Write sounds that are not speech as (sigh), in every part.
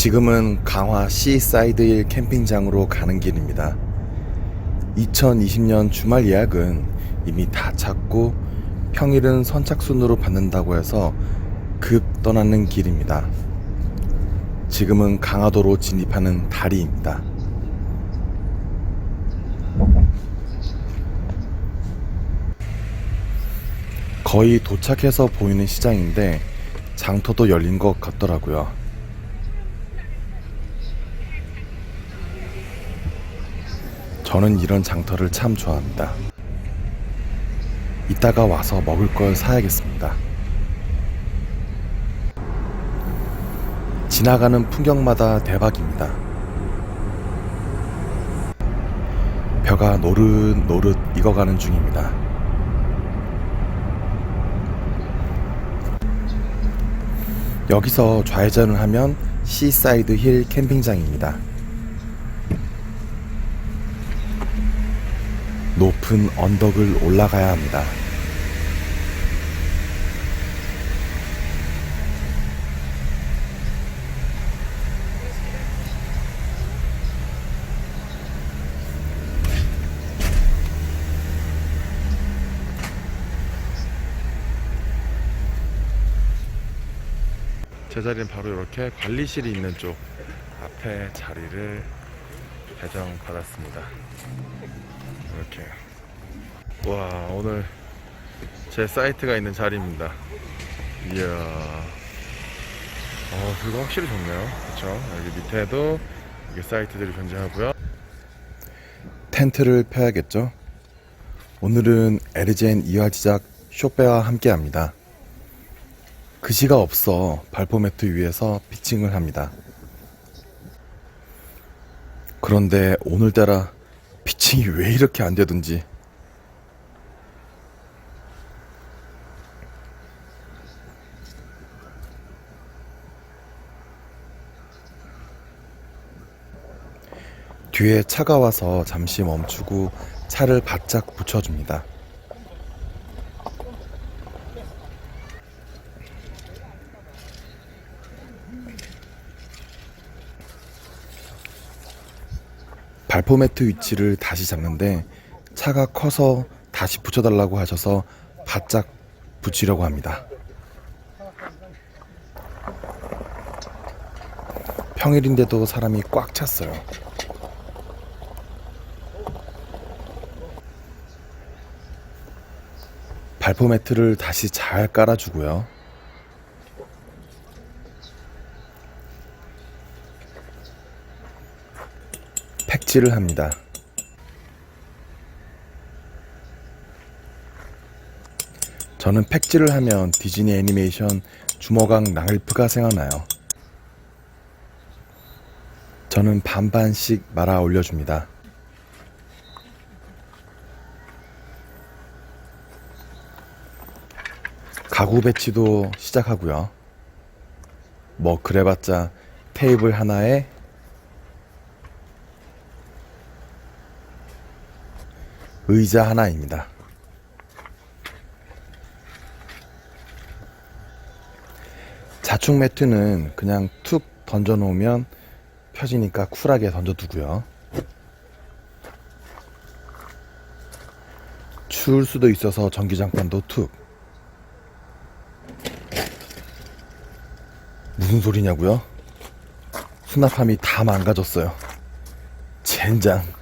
지금은 강화 시사이드힐 캠핑장으로 가는 길입니다. 2020년 주말 예약은 이미 다 찼고 평일은 선착순으로 받는다고 해서 급 떠나는 길입니다. 지금은 강화도로 진입하는 다리입니다. 거의 도착해서 보이는 시장인데 장터도 열린 것 같더라고요. 저는 이런 장터를 참 좋아합니다. 이따가 와서 먹을 걸 사야겠습니다. 지나가는 풍경마다 대박입니다. 벼가 노릇노릇 익어가는 중입니다. 여기서 좌회전을 하면 시사이드 힐 캠핑장입니다. 높은 언덕을 올라가야 합니다. 제 자리는 바로 이렇게 관리실이 있는 쪽 앞에 자리를 배정받았습니다. 이렇게. 와, 오늘 제 사이트가 있는 자리입니다. 이야. 어, 뷰가 확실히 좋네요. 그쵸? 여기 밑에도 이게 사이트들이 존재하고요. 텐트를 펴야겠죠? 오늘은 에르젠 이화 지작 쇼페와 함께 합니다. 글씨가 없어 발포 매트 위에서 피칭을 합니다. 그런데 오늘따라 피칭이 왜 이렇게 안 되든지 뒤에 차가 와서 잠시 멈추고 차를 바짝 붙여줍니다. 발포 매트 위치를 다시 잡는데 차가 커서 다시 붙여달라고 하셔서 바짝 붙이려고 합니다. 평일인데도 사람이 꽉 찼어요. 발포 매트를 다시 잘 깔아주고요. 팩질을 합니다. 저는 팩질을 하면 디즈니 애니메이션 주먹왕 랑을프가 생각나요. 저는 반반씩 말아 올려줍니다. 가구 배치도 시작하고요. 뭐 그래봤자 테이블 하나에 의자 하나입니다. 자축 매트는 그냥 툭 던져 놓으면 펴지니까 쿨하게 던져 두고요. 추울 수도 있어서 전기장판도 툭. 무슨 소리냐고요? 수납함이 다 망가졌어요. 젠장.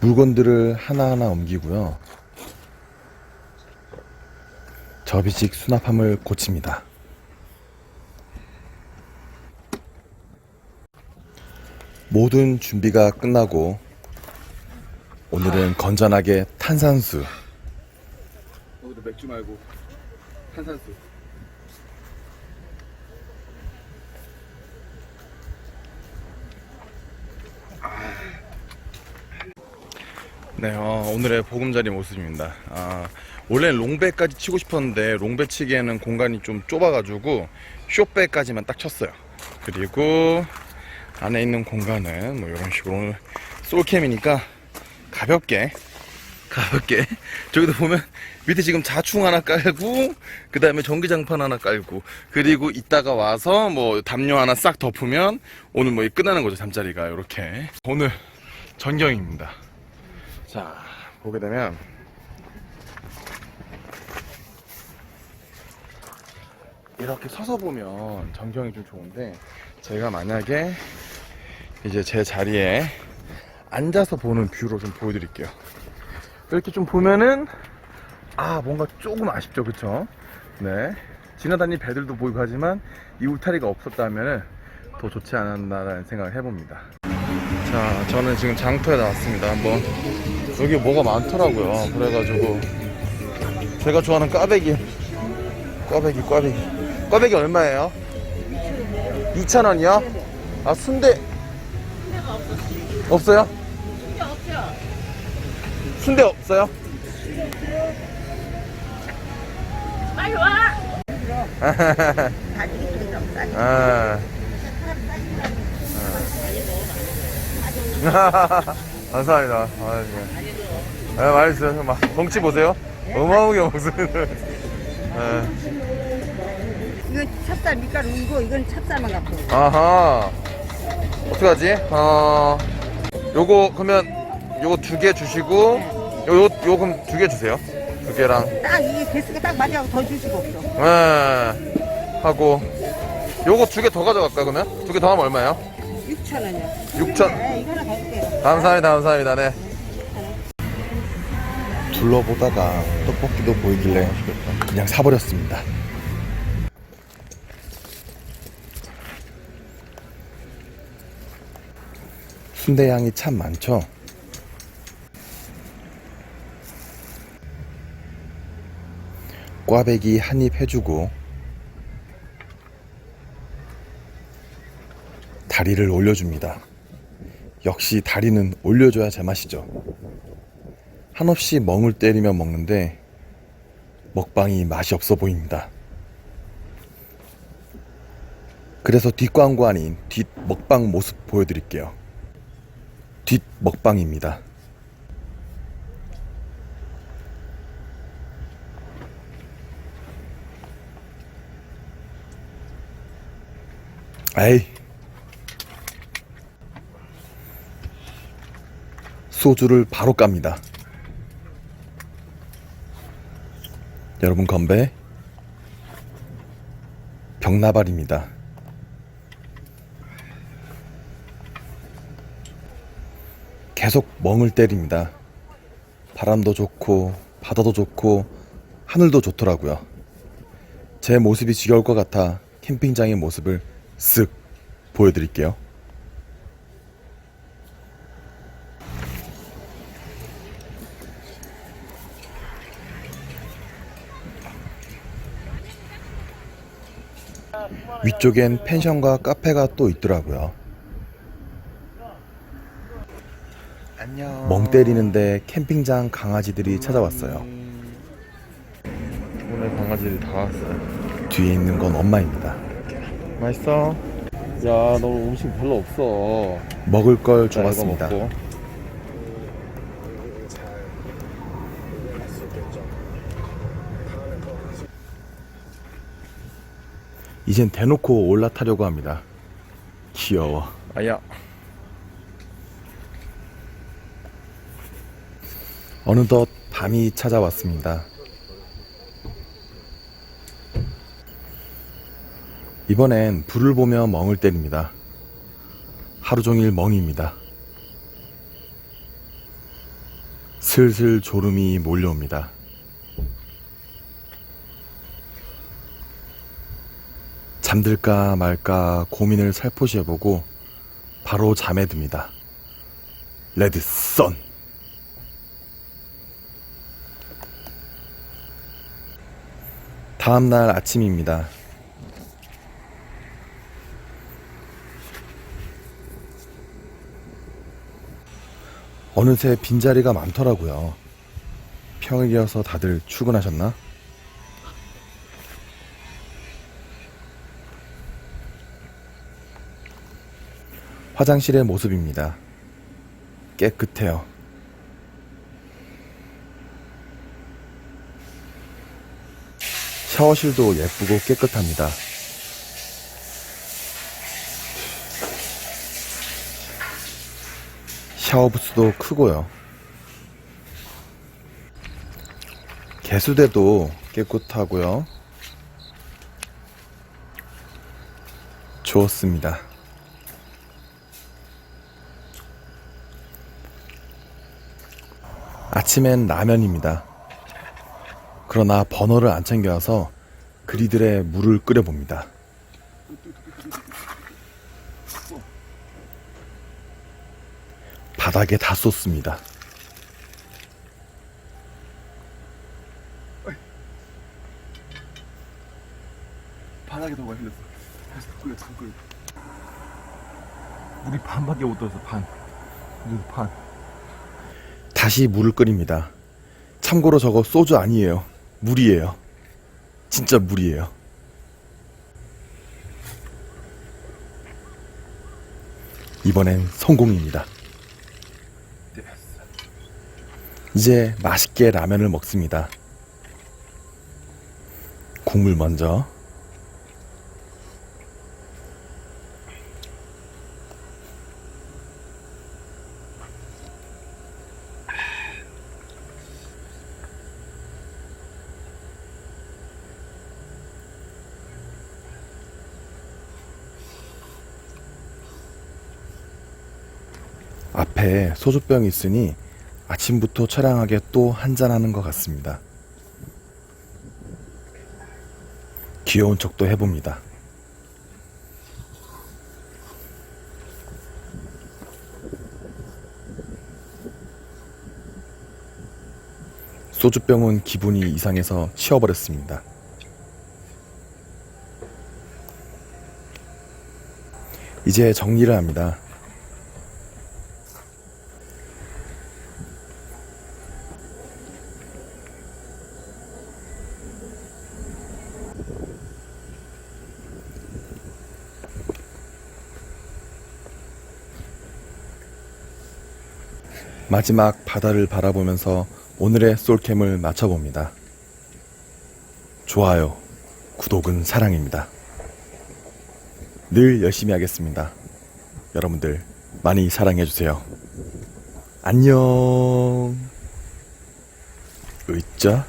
물건들을 하나하나 옮기고요. 접이식 수납함을 고칩니다. 모든 준비가 끝나고 오늘은 건전하게 탄산수 오늘은 맥주 말고 탄산수. 네, 어, 오늘의 보금자리 모습입니다. 아, 원래는 롱배까지 치고 싶었는데 롱배 치기에는 공간이 좀 좁아가지고 쇼배까지만 딱 쳤어요. 그리고 안에 있는 공간은 뭐 이런 식으로 오늘 솔캠이니까 가볍게 가볍게 저기도 보면 밑에 지금 자충 하나 깔고 그 다음에 전기장판 하나 깔고 그리고 이따가 와서 뭐 담요 하나 싹 덮으면 오늘 뭐 끝나는 거죠 잠자리가 이렇게 오늘 전경입니다 자 보게 되면 이렇게 서서 보면 전경이 좀 좋은데 제가 만약에 이제 제 자리에 앉아서 보는 뷰로 좀 보여드릴게요. 이렇게 좀 보면은 아 뭔가 조금 아쉽죠, 그쵸? 네. 지나다니는 배들도 보이고 하지만 이 울타리가 없었다면은 더 좋지 않았나라는 생각을 해봅니다. 자, 저는 지금 장터에 나왔습니다. 한번 여기 뭐가 많더라고요. 그래가지고 제가 좋아하는 꽈배기, 꽈배기, 꽈배기. 꽈배기 얼마예요? 2,000원이요? 아 순대 없어요? 순대 없어요? 빨리 와. (laughs) 아. (laughs) 아. 감사합니다. 아, 네. 아, 맛있어요. 막 덩치 보세요. 어마어마하게 먹습니다. 아. 이건 찹쌀 밀가루 이거 이건 찹쌀만 갖고. 아하. 어떡하지? 어. 요거 그러면 요거 두 개 주시고 요, 요, 요 그럼 두 개 주세요. 두 개랑 딱 이게 개수가 딱 맞아고 더줄 수가 없어. 예. 하고 요거 두 개 더 가져갈까 그러면? 두 개 더 하면 얼마예요? 6천 원이야. 6천. 네, 이거 하나 더 줄게. 감사합니다, 감사합니다. 네. 둘러보다가 떡볶이도 보이길래 그냥 사버렸습니다. 순대 향이 참 많죠? 꽈배기 한 입 해주고 다리를 올려줍니다. 역시 다리는 올려줘야 제맛이죠. 한없이 멍을 때리며 먹는데 먹방이 맛이 없어 보입니다. 그래서 뒷광고 아닌 뒷 먹방 모습 보여드릴게요. 뒷 먹방입니다. 에이. 소주를 바로 깝니다. 여러분 건배 병나발입니다. 계속 멍을 때립니다. 바람도 좋고 바다도 좋고 하늘도 좋더라고요. 제 모습이 지겨울 것 같아 캠핑장의 모습을 쓱 보여드릴게요. 위쪽엔 펜션과 카페가 또 있더라고요. 안녕. 멍 때리는데 캠핑장 강아지들이 찾아왔어요. 오늘 강아지들이 다 왔어요. 뒤에 있는 건 엄마입니다. 맛있어? 야, 너 음식 별로 없어. 먹을 걸 자, 이거 주었습니다. 먹고. 이젠 대놓고 올라타려고 합니다. 귀여워. 아야. 어느덧 밤이 찾아왔습니다. 이번엔 불을 보며 멍을 때립니다. 하루 종일 멍입니다. 슬슬 졸음이 몰려옵니다. 잠들까 말까 고민을 살포시 해보고 바로 잠에 듭니다. 레드 선! 다음날 아침입니다. 어느새 빈자리가 많더라고요. 평일이어서 다들 출근하셨나? 화장실의 모습입니다. 깨끗해요. 샤워실도 예쁘고 깨끗합니다. 샤워부스도 크고요. 개수대도 깨끗하고요. 좋습니다. 아침엔 라면입니다. 그러나 버너를 안 챙겨와서 그리들의 물을 끓여봅니다. 바닥에 다 쏟습니다. 바닥에 너무 흘렸어. 다시 더 끓여, 더 끓여. 물이 반밖에 못 들어서 반. 물 반. 다시 물을 끓입니다. 참고로 저거 소주 아니에요. 물이에요. 진짜 물이에요. 이번엔 성공입니다. 이제 맛있게 라면을 먹습니다. 국물 먼저. 앞에 소주병이 있으니 아침부터 처량하게 또 한잔하는 것 같습니다. 귀여운 척도 해봅니다. 소주병은 기분이 이상해서 치워버렸습니다. 이제 정리를 합니다. 마지막 바다를 바라보면서 오늘의 솔캠을 마쳐봅니다. 좋아요, 구독은 사랑입니다. 늘 열심히 하겠습니다. 여러분들 많이 사랑해주세요. 안녕. 으쌰.